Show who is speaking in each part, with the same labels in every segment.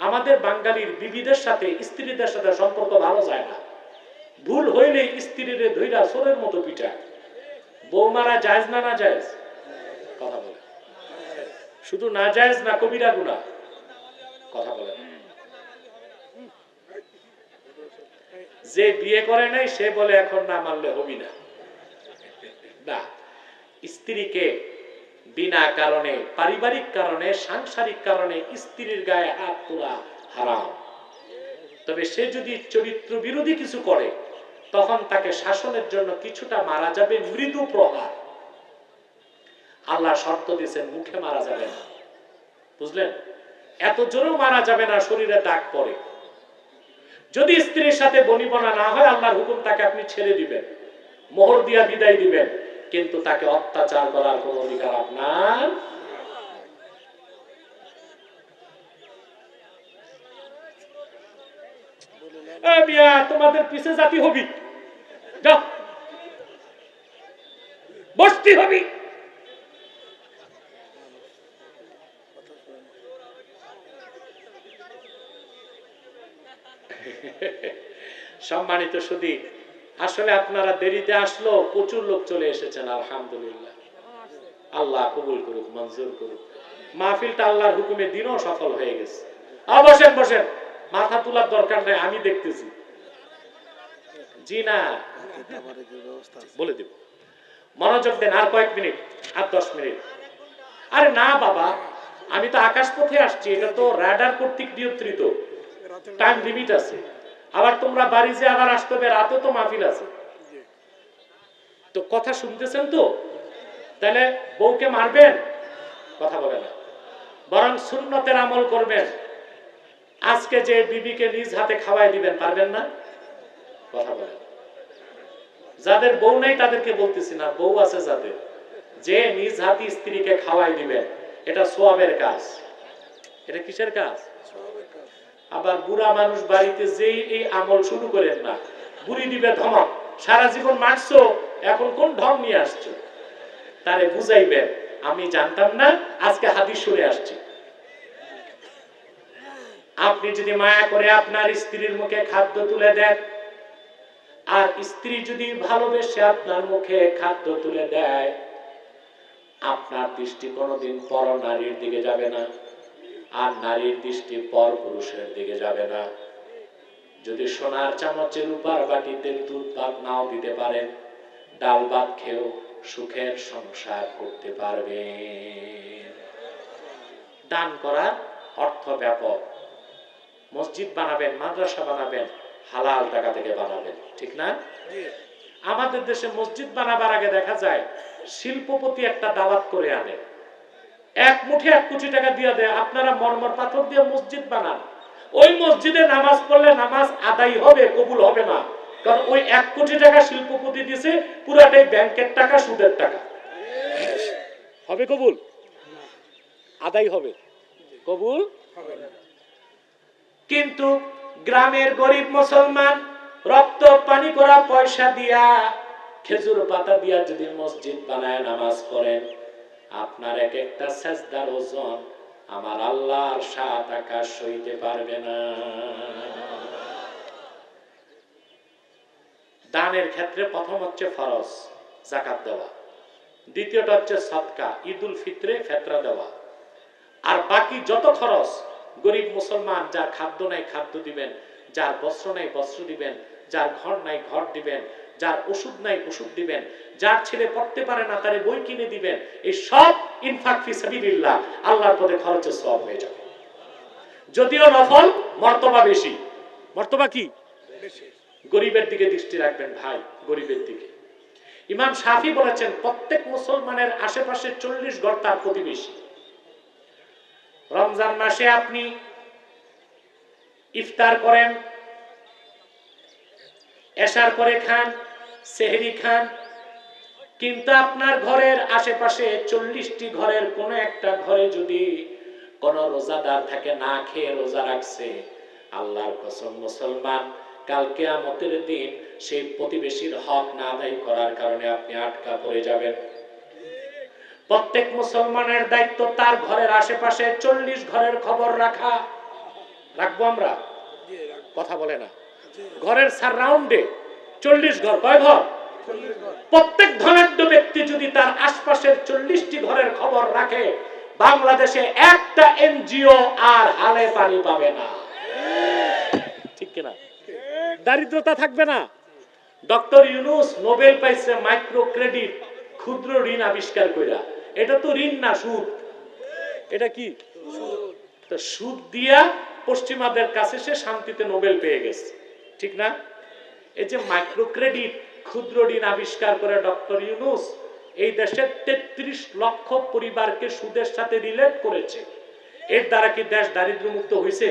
Speaker 1: আমাদের বাঙালির বিবিদের সাথে স্ত্রীদের সাথে সম্পর্ক ভালো যায় না। ভুল হইলে স্ত্রীরে ধৈরা সোরের মতো পিঠা বৌমারা জায়েজ না না জায়েজ? কথা বলে। শুধু না জায়েজ না কবিরা গুণা? কথা বলে যে বিয়ে করে নাই, সে বলে এখন না মানলে হবি না। না, স্ত্রীকে বিনা কারণে, পারিবারিক কারণে, সাংসারিক কারণে স্ত্রীর গায়ে হাত তোলা হারাম। তবে সে যদি চরিত্র বিরোধী কিছু করে, তখন তাকে শাসনের জন্য কিছুটা মারা যাবে মৃদু প্রহার। আল্লাহ শর্ত দিয়েছেন, মুখে মারা যাবে না। বুঝলেন? এত জোরেও মারা যাবে না, শরীরে দাগ পড়ে। যদি স্ত্রীর সাথে বনিবনা না হয়, আল্লাহর হুকুম তাকে আপনি ছেড়ে দিবেন। মোহর দিয়া বিদায় দিবেন। কিন্তু তাকে অত্যাচার করার কোন অধিকার আপনার তোমাদের জাতি হবি। যাও। বসতি হবি। সম্মানিত সুদী আসলে আপনারা দেরিতে আসলো, প্রচুর লোক চলে এসেছেন, আলহামদুলিল্লাহ। আল্লাহ কবুল করুক, মঞ্জুর করুক। মাহফিলটা আল্লাহর হুকুমে দিনও সফল হয়ে গেছে। বসেন বসেন। মাথা তোলার দরকার নাই, আমি দেখতেছি। জি না। বলে দিব। মনোযোগ দেন, আর কয়েক মিনিট, আর দশ মিনিট। আরে না, বাবা, আমি তো আকাশ পথে আসছি, এটা তো রাডার কর্তৃক নিয়ন্ত্রিত। টাইম লিমিট আছে। আবার তোমরা বাড়ি যে আবার আসতে হবে রাতে তো মাহফিল আছে। তো কথা শুনতেছেন তো? তাহলে বউকে মারবেন? কথা বলে না। বরং সুন্নতের আমল করবেন। আজকে যে বিবিকে নিজ হাতে খাওয়াই দিবেন পারবেন না? কথা বলেন যাদের বউ নাই তাদেরকে বলতেছি না বউ আছে যাদের। যে নিজ হাতে স্ত্রীকে খাওয়াই দিবেন এটা সোয়াবের কাজ। এটা কিসের কাজ? আবার বুড়া মানুষ বাড়িতে যেই এই আমল শুরু করেন না, বুড়ি দিবে ধমক, সারা জীবন মারছো, এখন কোন ঢং নিয়ে আসছো? তারে বুঝাইবেন, আমি জানতাম না, আজকে হাদিস শুনে আসছি। আপনি যদি মায়া করে আপনার স্ত্রীর মুখে খাদ্য তুলে দেন, আর স্ত্রী যদি ভালোবেসে আপনার মুখে খাদ্য তুলে দেয়, আপনার দৃষ্টি কোনোদিন পর নারীর দিকে যাবে না। আর নারীর দৃষ্টি পর পুরুষের দিকে যাবে না। যদি সোনার চামচের উপর বাটিতে দুধ ভাত নাও দিতে পারেন ডাল ভাত খেয়েও সুখের সংসার করতে পারবেন। দান করার অর্থ ব্যাপক। মসজিদ বানাবেন মাদ্রাসা বানাবেন হালাল টাকা থেকে বানাবেন ঠিক না? আমাদের দেশে মসজিদ বানাবার আগে দেখা যায় শিল্পপতি একটা দাওয়াত করে আনে। এক মুঠি এক কোটি টাকা দিয়ে দেয়। আপনারা মরমর পাথর দিয়ে মসজিদ বানান। ওই মসজিদে নামাজ পড়লে নামাজ আদায় হবে, কবুল হবে না। কারণ ওই এক কোটি টাকা শিল্পপতি দিছে, পুরাটাই ব্যাংকের টাকা, সুদের টাকা। হবে কবুল? আদায় হবে। কবুল? কিন্তু গ্রামের গরিব মুসলমান, রক্ত, পানি করা পয়সা দিয়া খেজুর পাতা দিয়া যদি মসজিদ বানায়, নামাজ পড়েন। আপনার এক একটা সেজদার ওজন আমার আল্লাহর সাত আকাশ সইতে পারবে না। দানের ক্ষেত্রে প্রথম হচ্ছে ফরজ জাকাত দেওয়া। দ্বিতীয়টা হচ্ছে সৎকা ঈদুল ফিতরে ফেতরা দেওয়া। আর বাকি যত খরচ, গরিব মুসলমান যার খাদ্য নাই, খাদ্য দিবেন, যার বস্ত্র নাই, বস্ত্র দিবেন, যার ঘর নাই, ঘর দিবেন যার ওষুধ নাই ওষুধ দিবেন। যার ছেলে পড়তে পারে না তারে বই কিনে দিবেন। এই সব ইনফাক ফি সাবিলিল্লাহ আল্লাহর পথে খরচের সব হয়ে যাবে। যদিও নফল মর্তবা বেশি। মর্তবা কি? গরিবের দিকে দৃষ্টি রাখবেন ভাই গরিবের দিকে। ইমাম শাফি বলেছেন প্রত্যেক মুসলমানের আশেপাশে চল্লিশ ঘর তার প্রতিবেশী। রমজান মাসে আপনি ইফতার করেন এশার করে খান সেহরি খান কিন্তু আপনার ঘরের আশেপাশে চল্লিশটি ঘরের কোন একটা ঘরে যদি কোন রোজাদার থাকে না খেয়ে রোজা রাখছে আল্লাহর কসম মুসলমান কালকে আমতের দিন সেই প্রতিবেশীর হক না আদায় করার কারণে আপনি আটকা পড়ে যাবেন। প্রত্যেক মুসলমানের দায়িত্ব তার ঘরের আশেপাশে চল্লিশ ঘরের খবর রাখা। রাখব আমরা? কথা বলে না। ঘরের সারাউন্ডে চল্লিশ ঘর, কয় ঘর? প্রত্যেক ধনাঢ্য ব্যক্তি যদি তার আশপাশের চল্লিশটি ঘরের খবর রাখে, বাংলাদেশে একটা এনজিও আর হালে পানি পাবে না। ঠিক কিনা? দারিদ্রতা থাকবে না। ডক্টর ইউনুস নোবেল পাইছে মাইক্রো ক্রেডিট ক্ষুদ্র ঋণ আবিষ্কার কইরা। এটা তো ঋণ না, সুদ। এটা কি? সুদ দিয়া পশ্চিমাদের কাছে সে শান্তিতে নোবেল পেয়ে গেছে। ঠিক না? এই যে মাইক্রো ক্রেডিট ক্ষুদ্র ঋণ আবিষ্কার করে ডক্টর ইউনুস, এই দেশের তেত্রিশ লক্ষ পরিবারকে সুদের সাথে রিলেট করেছে। এর দ্বারা কি দেশ দারিদ্র মুক্ত হয়েছে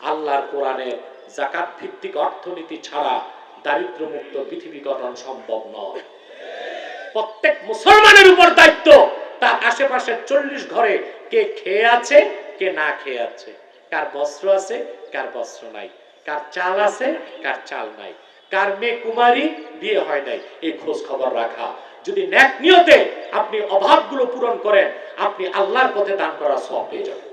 Speaker 1: আল্লাহর কোরআনে জাকাত ভিত্তিক অর্থনীতি ছাড়া দারিদ্র মুক্ত পৃথিবী গঠন সম্ভব নয়। প্রত্যেক মুসলমানের উপর দায়িত্ব, তার আশেপাশে চল্লিশ ঘরে কে খেয়ে আছে, কে না খেয়ে আছে। কার বস্ত্র আছে, কার বস্ত্র নাই। কার চাল আছে, কার চাল নাই। কার মেয়ে কুমারী, বিয়ে হয় নাই। এই খোঁজ খবর রাখা। যদি ন্যাক নিয়তে আপনি অভাবগুলো পূরণ করেন, আপনি আল্লাহর পথে দান করা সব পেয়ে যাবেন।